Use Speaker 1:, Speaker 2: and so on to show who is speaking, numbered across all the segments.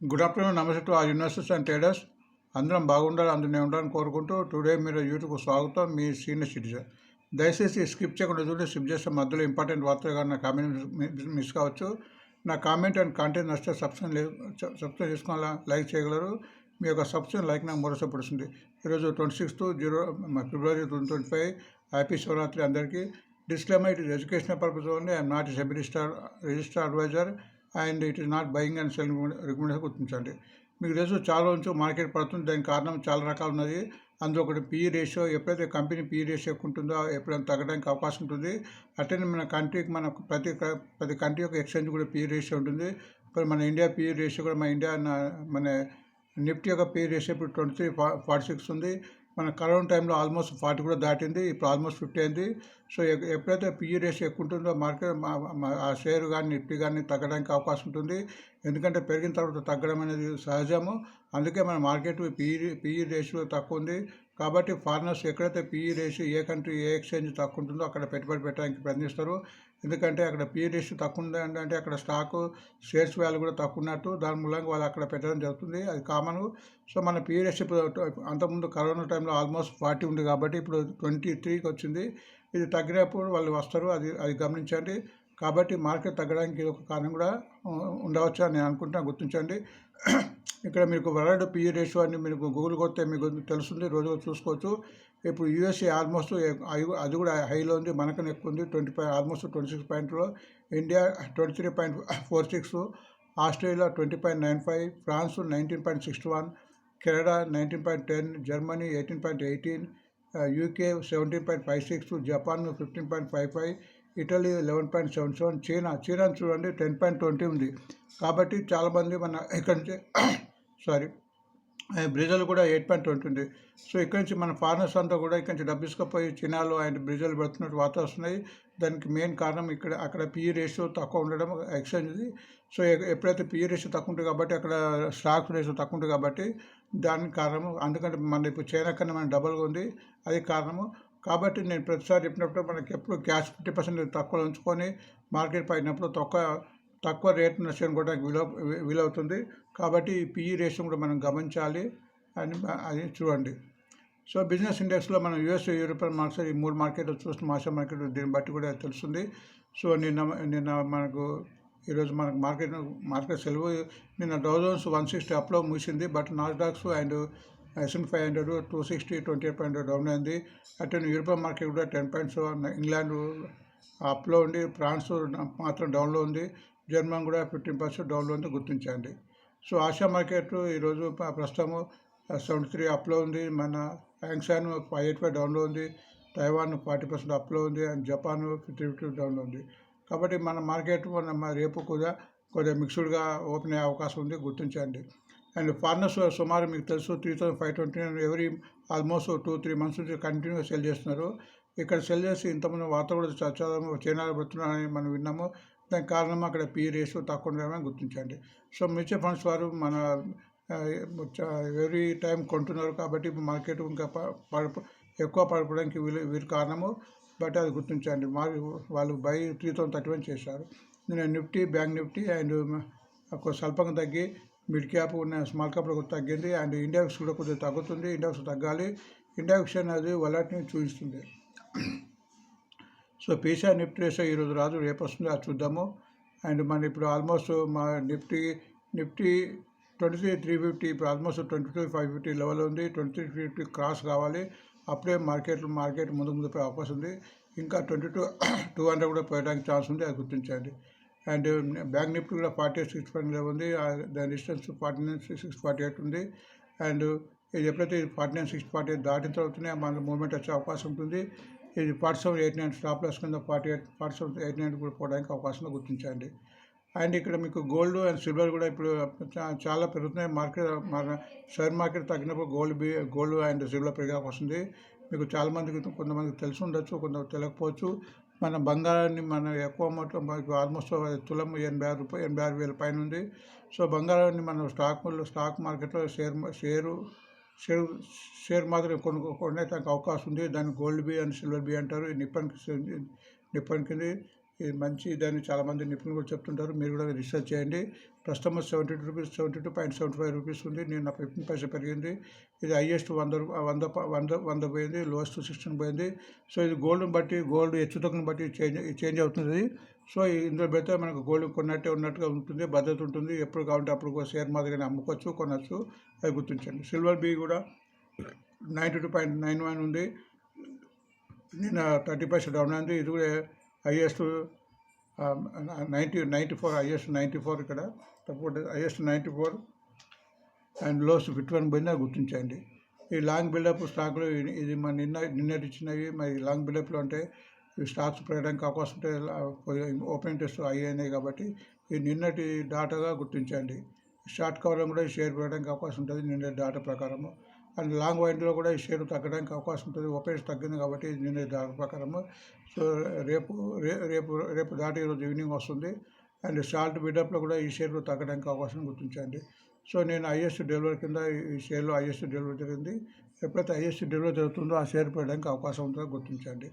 Speaker 1: Good afternoon నమస్తే to ఆ investors and traders అందరం బాగుండాలి అందులో ఉండాలని కోరుకుంటూ టుడే మీరు యూట్యూబ్ స్వాగతం మీ సీనియర్ సిటిజన్ దయచేసి స్కిప్ చేయకుండా చూడండి స్కిప్ చేస్తే మధ్యలో ఇంపార్టెంట్ వార్తలు కానీ నా కామెంట్ మిస్- కావచ్చు. నా కామెంట్ అండ్ కంటెంట్ నచ్చితే సబ్స్క్రైబ్ లేదు సబ్స్క్రైబ్ చేసుకోవాలా లైక్ చేయగలరు. మీ యొక్క సబ్స్క్రైబ్ లైక్ నాకు మరోసపడుతుంది ఈరోజు twenty sixth zero February twenty twenty five happy Shivaratri అందరికీ disclaimer it is educational purpose only I'm not SEBI registrar register adviser and it is not buying and selling recommendation గుర్తించండి. మీకు తెలుసు చాలా రోజు market పడుతుంది. దానికి కారణం చాలా రకాలు ఉన్నది. అందులో ఒకటి పీ రేషియో ఎప్పుడైతే కంపెనీ పీ రేషియో ఎక్కువ ఉంటుందో ఎప్పుడైనా తగ్గడానికి అవకాశం ఉంటుంది. అట్లనే మన కంట్రీకి మన ప్రతి ప్రతి కంట్రీ యొక్క ఎక్స్చేంజ్ కూడా పీ రేషియో ఉంటుంది. ఇప్పుడు మన ఇండియా పీ రేషియో కూడా మన ఇండియా నా- మన నిఫ్టీ యొక్క పీ రేషియో ఇప్పుడు ట్వంటీ త్రీ ఫార్టీ సిక్స్ ఉంది. మన కరోనా టైంలో ఆల్మోస్ట్ ఫార్టీ కూడా దాటింది ఇప్పుడు ఆల్మోస్ట్ ఫిఫ్టీ అయింది. సో ఎప్పుడైతే పిఈ రేషియో ఎక్కువ ఉంటుందో మార్కెట్ ఆ షేర్ కానీ నిఫ్టీ కానీ తగ్గడానికి అవకాశం ఉంటుంది. ఎందుకంటే పెరిగిన తర్వాత తగ్గడం అనేది సహజము. అందుకే మన మార్కెట్ పిఈ పిఈ రేషియో తక్కువ ఉంది. కాబట్టి ఫారినర్స్ ఎక్కడైతే పిఈ రేషియో ఏ కంట్రీ ఏ ఎక్స్చేంజ్ తక్కువ ఉంటుందో అక్కడ పెట్టుబడి పెట్టడానికి ప్రయత్నిస్తారు. ఎందుకంటే అక్కడ పిఈ తక్కువ ఉంది అంటే అక్కడ స్టాక్ షేర్స్ వాల్యూ కూడా తక్కువ ఉన్నట్టు దాని మూలంగా వాళ్ళు అక్కడ పెట్టడం జరుగుతుంది. అది కామన్ సో మన పిఈ ఇప్పుడు అంతకుముందు కరోనా టైంలో ఆల్మోస్ట్ ఫార్టీ ఉంది కాబట్టి ఇప్పుడు ట్వంటీ త్రీకి వచ్చింది. ఇది తగ్గినప్పుడు వాళ్ళు వస్తారు. అది అది గమనించండి. కాబట్టి మార్కెట్ తగ్గడానికి ఇది ఒక కారణం కూడా ఉండవచ్చు అని నేను అనుకుంటున్నా. గుర్తించండి. ఇక్కడ మీకు వరల్డ్ పిఈ రేషియో అని మీకు గూగుల్ కొడితే మీకు తెలుస్తుంది. రోజు చూసుకోవచ్చు. ఇప్పుడు యూఎస్ఏ ఆల్మోస్ట్ అది కూడా హైలో ఉంది మనకన్నా ఎక్కువ ఉంది. Twenty five almost twenty six పాయింట్లో India twenty three point four six Australia twenty point nine five France nineteen point sixty one Canada nineteen point ten Germany eighteen point eighteen UK seventeen point five six Japan fifteen point five five Italy eleven point seven seven China China చూడండి ten point twenty ఉంది. కాబట్టి చాలామంది మన ఇక్కడి నుంచి sorry Brazil కూడా eight point twenty ఉంది. So ఇక్కడ నుంచి మన ఫారినర్స్ అంతా కూడా ఇక్కడ నుంచి డబ్బు తీసుకుపోయి చైనాలో అండ్ బ్రెజిల్ పెడుతున్నట్టు వార్తలు వస్తున్నాయి. దానికి మెయిన్ కారణం ఇక్కడ అక్కడ పిఈ రేషియో తక్కువ ఉండడం ఎక్స్చేంజ్ సో ఎప్పుడైతే పిఈ రేషియో తక్కువ ఉంటుంది కాబట్టి అక్కడ స్టాక్ రేషియో తక్కువ ఉంటుంది కాబట్టి దానికి కారణము అందుకంటే మన ఇప్పుడు చైనా కన్నా మన డబల్గా ఉంది. అది కారణము. కాబట్టి నేను ప్రతిసారి చెప్పినప్పుడు మనకి ఎప్పుడు క్యాష్ ఫిఫ్టీ పర్సెంట్ తక్కువ ఉంచుకొని మార్కెట్ పడినప్పుడు తక్కువ తక్కువ రేట్ నష్టం కూడా వీలు వీలవుతుంది. కాబట్టి ఈ పిఈ రేషియో కూడా మనం గమనించాలి అని అది చూడండి. సో బిజినెస్ ఇండెక్స్లో మనం యూఎస్ యూరోపియన్ మార్కెట్ ఈ మూడు మార్కెట్లు చూస్తున్న ఆసియా మార్కెట్ దీన్ని బట్టి కూడా తెలుస్తుంది. సో నిన్న నిన్న మనకు ఈరోజు మనకు మార్కెట్ మార్కెట్ సెలవు. నిన్న డౌజన్స్ వన్ సిక్స్టీ అప్లో మూసింది but Nasdaqs and S N five hundred two sixty twenty eight point down అయింది. అటు యూరోపియన్ మార్కెట్ కూడా టెన్ పాయింట్స్ ఇంగ్లాండ్ అప్లో ఉండి ఫ్రాన్స్ మాత్రం డౌన్లో ఉంది. జర్మన్ కూడా ఫిఫ్టీన్ పర్సెంట్ డౌన్లో ఉంది గుర్తించండి. సో ఆశా మార్కెట్ ఈరోజు ప్రస్తుతము సెవెంటీ త్రీ అప్లో ఉంది. మన యాంగ్సాన్ ఫైవ్ ఎయిట్ ఫైవ్ డౌన్లో ఉంది. తైవాన్ ఫార్టీ పర్సెంట్ అప్లో ఉంది. అండ్ జపాన్ ఫిఫ్టీ ఫిఫ్టీ డౌన్లో ఉంది. కాబట్టి మన మార్కెట్ మన రేపు కూడా కొద్దిగా మిక్స్డ్గా ఓపెన్ అయ్యే అవకాశం ఉంది. గుర్తించండి. అండ్ ఫారినర్స్ సుమారు మీకు తెలుసు three thousand five twenty every almost two three months నుంచి కంటిన్యూగా సెల్ చేస్తున్నారు. ఇక్కడ సెల్ చేసి ఇంతమంది వార్త కూడా చచ్చాము చైనా చైనాలో పెడుతున్నారని మనం విన్నాము. దానికి కారణం అక్కడ పీరేసు రేషియో తక్కువ ఉండడమని గుర్తించండి సో మ్యూచువల్ ఫండ్స్ వారు మన ఎవ్రీ టైం కొంటున్నారు కాబట్టి మార్కెట్ ఇంకా పడిపో ఎక్కువ పడిపోవడానికి వీలు వీరి కారణము బట్ అది గుర్తించండి మరి వాళ్ళు buy three thousand thirty one చేశారు. నేను నిఫ్టీ బ్యాంక్ నిఫ్టీ అండ్ స్వల్పంగా తగ్గి మిడ్ క్యాప్ ఉన్న స్మాల్ క్యాప్ కూడా తగ్గింది అండ్ ఇండెక్స్ కూడా కొద్దిగా తగ్గుతుంది. ఇండెక్స్ తగ్గాలి. ఇండెక్స్ అనేది వలాటిని చూపిస్తుంది. సో పీసా నిఫ్టీ రేషియో ఈరోజు రాదు రేపు వస్తుంది అది చూద్దాము. అండ్ మన ఇప్పుడు ఆల్మోస్ట్ మా Nifty Nifty twenty three three fifty ఇప్పుడు almost twenty two five fifty level ఉంది. ట్వంటీ త్రీ ఫిఫ్టీ క్రాస్ కావాలి. అప్పుడే మార్కెట్ మార్కెట్ ముందు ముందు అవకాశం ఉంది. ఇంకా ట్వంటీ టూ టూ హండ్రెడ్ కూడా పోయడానికి ఛాన్స్ ఉంది అది గుర్తించండి. అండ్ బ్యాంక్ నిఫ్టీ కూడా ఫార్టీ ఎయిట్ సిక్స్ ఫైవ్ ఉంది. దాని distance forty nine six forty eight ఉంది. అండ్ ఇది ఎప్పుడైతే forty nine six forty eight దాటిన తర్వాతనే మన మూమెంట్ వచ్చే అవకాశం ఉంటుంది. ఇది forty seven eight nine stop loss కింద forty eight forty seven eight nine కూడా పోవడానికి అవకాశం గుర్తించండి. అండ్ ఇక్కడ మీకు గోల్డ్ అండ్ సిల్వర్ కూడా ఇప్పుడు చాలా పెరుగుతున్నాయి. మార్కెట్ మన షేర్ మార్కెట్ తగ్గినప్పుడు gold B gold and silver పెరిగే వస్తుంది మీకు చాలామందికి కొంతమందికి తెలిసి ఉండొచ్చు కొంత తెలియకపోవచ్చు. మన బంగారాన్ని మన ఎక్కువ మొత్తం మనకి ఆల్మోస్ట్ తులం ఎనభై ఆరు రూపాయలు ఎనభై ఆరు వేల పైన ఉంది. సో బంగారాన్ని మనం స్టాక్ స్టాక్ మార్కెట్లో షేర్ షేరు షేర్ షేర్ మాత్రం కొను కొనడానికి అవకాశం ఉంది. దాన్ని gold B and silver B అంటారు. ఈ నిప్పన్ నిప్పన్ కింద ఇది మంచి దాన్ని చాలామంది నిపుణులు కూడా చెప్తుంటారు. మీరు కూడా రీసెర్చ్ చేయండి. ప్రస్తుతం seventy two rupees seventy two point seventy five rupees ఉంది. నేను ఫిఫ్టీన్ పైసా పెరిగింది. ఇది హైయెస్ట్ వంద వంద వంద వంద పోయింది. లోయెస్ట్ సిక్స్టీన్ పోయింది. సో ఇది గోల్డ్ని బట్టి గోల్డ్ హెచ్చుతగ్గుని బట్టి చేంజ్ చేంజ్ అవుతుంది. సో ఇందులో పెడితే మనకు గోల్డ్ కొన్నట్టే ఉన్నట్టుగా ఉంటుంది భద్రత ఉంటుంది. ఎప్పుడు కావాలంటే అప్పుడు షేర్ మాదిరిగానే అమ్ముకోవచ్చు కొనవచ్చు అది గుర్తించండి. సిల్వర్ బీ కూడా ninety two point nine one ఉంది. నిన్న థర్టీ పర్సెంట్ డౌన్ అయింది. ఇది కూడా highest ninety ninety four highest ninety four ఇక్కడ. తప్పకుండా highest ninety four. And lows fifty one పోయింది అది గుర్తించండి. ఈ లాంగ్ బిల్డప్ స్టాక్లు ఇది- మన నిన్న నిన్నటి ఇచ్చినవి మరి లాంగ్ బిల్డప్లో అంటే స్టాక్స్ పెరగడానికి అవకాశం ఉంటే ఓపెన్ టెస్ట్ అయ్యాయి కాబట్టి ఈ నిన్నటి డాటాగా గుర్తించండి. షార్ట్ కవర్లో కూడా ఈ షేర్ పెరగడానికి అవకాశం ఉంటుంది నిన్న డాటా ప్రకారము అండ్ లాంగ్ వైండ్లో కూడా ఈ షేర్ తగ్గడానికి అవకాశం ఉంటుంది. ఓపెన్స్ తగ్గింది కాబట్టి నిన్న నిన్నటి డాటా ప్రకారము సో రేపు రేపు రేపు దాటి ఈరోజు ఈవినింగ్ వస్తుంది. అండ్ షార్ట్ బిల్డప్లో కూడా ఈ షేర్లు తగ్గడానికి అవకాశం గుర్తించండి. సో నేను హైయెస్ట్ డెలివరీ కింద ఈ షేర్లో హైయెస్ట్ డెలివరీ జరిగింది. ఎప్పుడైతే హైయెస్ట్ డెలివరీ జరుగుతుందో ఆ షేర్ పెరగడానికి అవకాశం ఉంటుందో గుర్తించండి.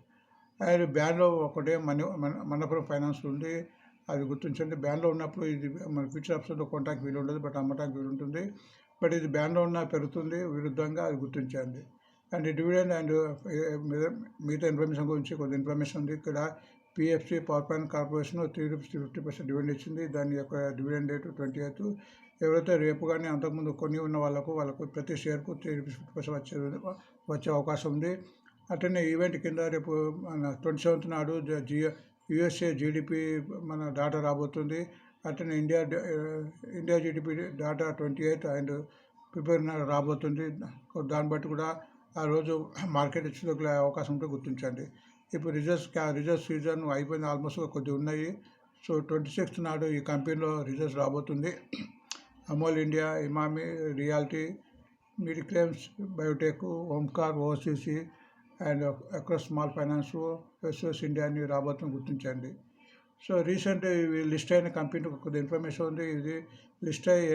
Speaker 1: అండ్ బ్యాన్లో ఒకటే మన మన- ఫైనాన్స్ ఉంది. అది గుర్తించండి. బ్యాన్లో ఉన్నప్పుడు ఇది మన ఫ్యూచర్ ఆప్షన్లో కొనడానికి వీలు ఉండదు బట్ అమ్మటానికి వీలు ఉంటుంది. బట్ ఇది బ్యాన్లో ఉన్న పెరుగుతుంది విరుద్ధంగా అది గుర్తించండి. అండ్ డివిడెండ్ అండ్ మిగతా ఇన్ఫర్మేషన్ గురించి కొద్ది ఇన్ఫర్మేషన్ ఉంది. ఇక్కడ PFC power plant corporation three rupees fifty percent dividend ఇచ్చింది. దాని యొక్క డివిడెండ్ రేటు ట్వంటీ ఎయిత్. ఎవరైతే రేపు కానీ అంతకుముందు కొన్ని ఉన్న వాళ్ళకు వాళ్ళకు ప్రతి షేర్కు త్రీ రూపీస్ ఫిఫ్టీ పర్సెంట్ వచ్చే వచ్చే అవకాశం ఉంది. అట్లనే ఈవెంట్ కింద రేపు మన ట్వంటీ సెవెంత్ నాడు జి యుఎస్ఏ జీడిపి మన డాటా రాబోతుంది. అట్లనే India India GDP data twenty eighth and February రాబోతుంది. దాన్ని బట్టి కూడా ఆ రోజు మార్కెట్ హెచ్చుతగ్గులే అవకాశం ఉంటే గుర్తించండి. ఇప్పుడు రిజర్వ్స్ క్యా సీజన్ అయిపోయింది ఆల్మోస్ట్ కొద్ది ఉన్నాయి. సో ట్వంటీ సిక్స్త్ నాడు ఈ కంపెనీలో రిజల్ట్స్ రాబోతుంది. Amol India Emami reality మిడిక్లెయిమ్స్ biotech Omkar OCC and across small finance SS India అని రాబోతుంది గుర్తించండి. సో రీసెంట్ ఇవి లిస్ట్ అయిన కంపెనీకి కొద్ది ఇన్ఫర్మేషన్ ఉంది. ఇది లిస్ట్ అయ్యి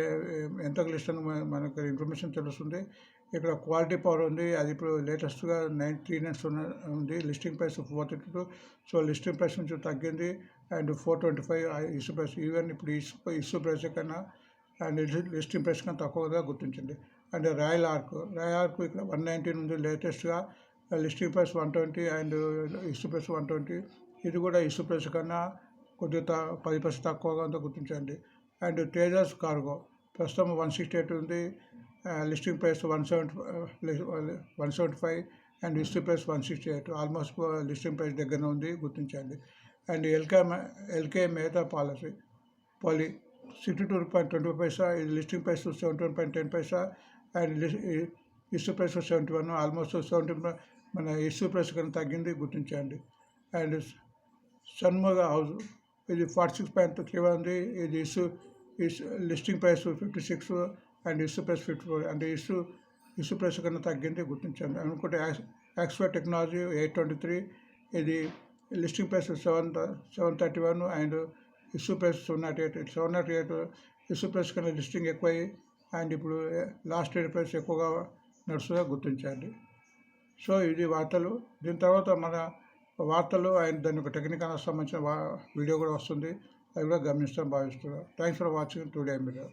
Speaker 1: ఎంత లిస్ట్ అని మన- మనకు ఇన్ఫర్మేషన్ తెలుస్తుంది. ఇక్కడ క్వాలిటీ పవర్ ఉంది. అది ఇప్పుడు లేటెస్ట్గా నైన్ త్రీ నైన్స్ ఉంది. Listing price four thirty two. So listing price నుంచి తగ్గింది. And four twenty five issue price. Even ఇప్పుడు ఇష్యూ ఇష్యూ ప్రైస్ కన్నా అండ్ లిస్టింగ్ ప్రైస్ కన్నా తక్కువగా గుర్తించండి. And royal ark. Royal ark ఇక్కడ వన్ నైంటీన్ ఉంది లేటెస్ట్గా listing price one twenty and issue price one twenty. ఇది కూడా ఇష్యూ ప్రైస్ కన్నా కొద్దిగా త- పది పర్సెంట్ తక్కువగా ఉందో గుర్తించండి. And Tejas cargo. ప్రస్తుతం వన్ సిక్స్టీ ఎయిట్ ఉంది. Listing price one seventy one seventy five and issue price one sixty eight. Almost listing price దగ్గర ఉంది గుర్తించండి. And LK LK Mehta policy. Poly sixty two point twenty paisa ఇది listing price seventy one point ten paisa and issue price seventy one almost seventy మన issue price కన్నా తగ్గింది గుర్తించండి. And Shanmuga house ఇది forty six point three ఉంది. ఇది issue listing price fifty six and issue price fifty four. అంటే issue issue price కన్నా తగ్గింది గుర్తించండి. అనుకుంటే expert technology eight twenty three ఇది listing price seven seven thirty one and issue price seven nought eight. Seven nought eight issue price కన్నా listing ఎక్కువ and ఇప్పుడు last year price ఎక్కువగా నడుస్తుందా గుర్తించండి. సో ఇది వార్తలు. దీని తర్వాత మన వార్తలు అండ్ దాని ఒక టెక్నికల్ సంబంధించిన వీడియో కూడా వస్తుంది. అది కూడా గమనిస్తాం భావిస్తున్నాను థ్యాంక్స్ ఫర్ వాచింగ్ టుడే మీరు